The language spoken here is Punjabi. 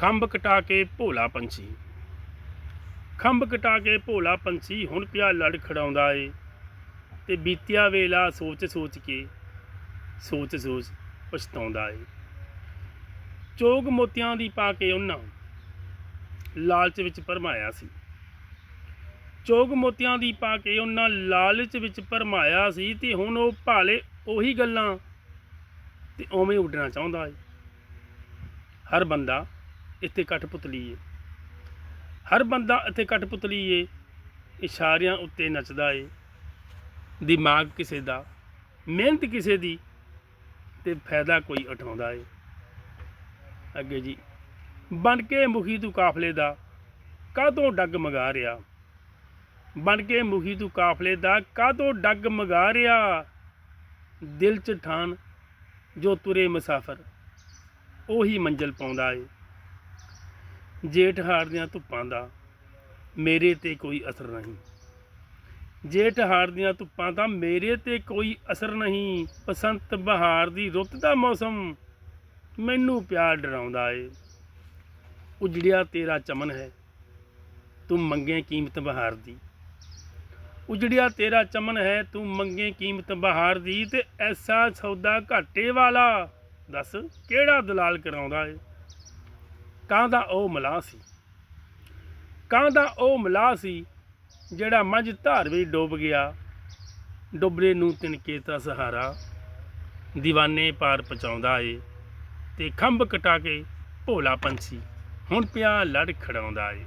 ਖੰਭ ਕਟਾ ਕੇ ਭੋਲਾ ਪੰਛੀ। ਖੰਭ ਕਟਾ ਕੇ ਭੋਲਾ ਪੰਛੀ ਹੁਣ ਪਿਆ ਲੜ ਖੜਾਉਂਦਾ ਏ ਤੇ ਬੀਤਿਆ ਵੇਲਾ ਸੋਚ ਸੋਚ ਕੇ, ਸੋਚ ਸੋਚ ਪਛਤਾਉਂਦਾ ਏ। ਚੋਗ ਮੋਤਿਆਂ ਦੀ ਪਾ ਕੇ ਉਹਨਾਂ ਲਾਲਚ ਵਿੱਚ ਭਰਮਾਇਆ ਸੀ। ਚੋਗ ਮੋਤਿਆਂ ਦੀ ਪਾ ਕੇ ਉਹਨਾਂ ਲਾਲਚ ਵਿੱਚ ਭਰਮਾਇਆ ਸੀ ਤੇ ਹੁਣ ਉਹ ਭਾਲੇ ਉਹੀ ਗੱਲਾਂ ਤੇ ਉਵੇਂ ਉੱਡਣਾ ਚਾਹੁੰਦਾ ਏ। ਹਰ ਬੰਦਾ ਇੱਥੇ ਕਠਪੁਤਲੀ ਏ ਹਰ ਬੰਦਾ ਇੱਥੇ ਕਠਪੁਤਲੀ ਏ ਇਸ਼ਾਰਿਆਂ ਉੱਤੇ ਨੱਚਦਾ ਏ, ਦਿਮਾਗ ਕਿਸੇ ਦਾ, ਮਿਹਨਤ ਕਿਸੇ ਦੀ ਤੇ ਫਾਇਦਾ ਕੋਈ ਉਠਾਉਂਦਾ ਏ। ਅੱਗੇ ਜੀ, ਬਣ ਕੇ ਮੁਖੀ ਤੂੰ ਕਾਫਲੇ ਦਾ, ਕਾਹਤੋਂ ਡੱਗ ਮਗਾ ਰਿਆ? ਬਣ ਕੇ ਮੁਖੀ ਤੂੰ ਕਾਫਲੇ ਦਾ, ਕਾਹਤੋਂ ਡੱਗ ਮਗਾ ਰਿਆ? ਦਿਲ ਚ ਠਾਨ ਜੋ ਤੁਰੇ ਮੁਸਾਫਰ, ਉਹੀ ਮੰਜ਼ਲ ਪਾਉਂਦਾ ਏ। ਜੇਠ ਹਾੜ ਦੀਆਂ ਧੁੱਪਾਂ ਦਾ ਮੇਰੇ ਤੇ ਕੋਈ ਅਸਰ ਨਹੀਂ। ਜੇਠ ਹਾੜ ਦੀਆਂ ਧੁੱਪਾਂ ਦਾ ਮੇਰੇ ਤੇ ਕੋਈ ਅਸਰ ਨਹੀਂ। ਬਸੰਤ ਬਹਾਰ ਦੀ ਰੁੱਤ ਦਾ ਮੌਸਮ ਮੈਨੂੰ ਪਿਆਰ ਡਰਾਉਂਦਾ ਏ। ਉਜੜਿਆ ਤੇਰਾ ਚਮਨ ਹੈ, ਤੂੰ ਮੰਗੇ ਕੀਮਤ ਬਹਾਰ ਦੀ। ਉਜੜਿਆ ਤੇਰਾ ਚਮਨ ਹੈ, ਤੂੰ ਮੰਗੇ ਕੀਮਤ ਬਹਾਰ ਦੀ ਤੇ ਐਸਾ ਸੌਦਾ ਘਾਟੇ ਵਾਲਾ ਦੱਸ ਕਿਹੜਾ ਦਲਾਲ ਕਰਾਉਂਦਾ ਏ? ਕਾਹਦਾ ਉਹ ਮਲਾਹ ਸੀ। ਕਾਂ ਦਾ ਉਹ ਮਲਾਹ ਸੀ ਜਿਹੜਾ ਮੱਝ ਧਾਰ ਵਿੱਚ ਡੁੱਬ ਗਿਆ। ਡੁੱਬਰੇ ਨੂੰ ਤਿਨਕੇ ਤਾ ਸਹਾਰਾ دیਵਾਨੇ ਪਾਰ ਪਹੁੰਚਾਉਂਦਾ ਏ ਤੇ ਖੰਭ ਕਟਾ ਕੇ ਭੋਲਾ ਪੰਛੀ ਹੁਣ ਪਿਆ ਲੜ ਖੜਾਉਂਦਾ ਏ।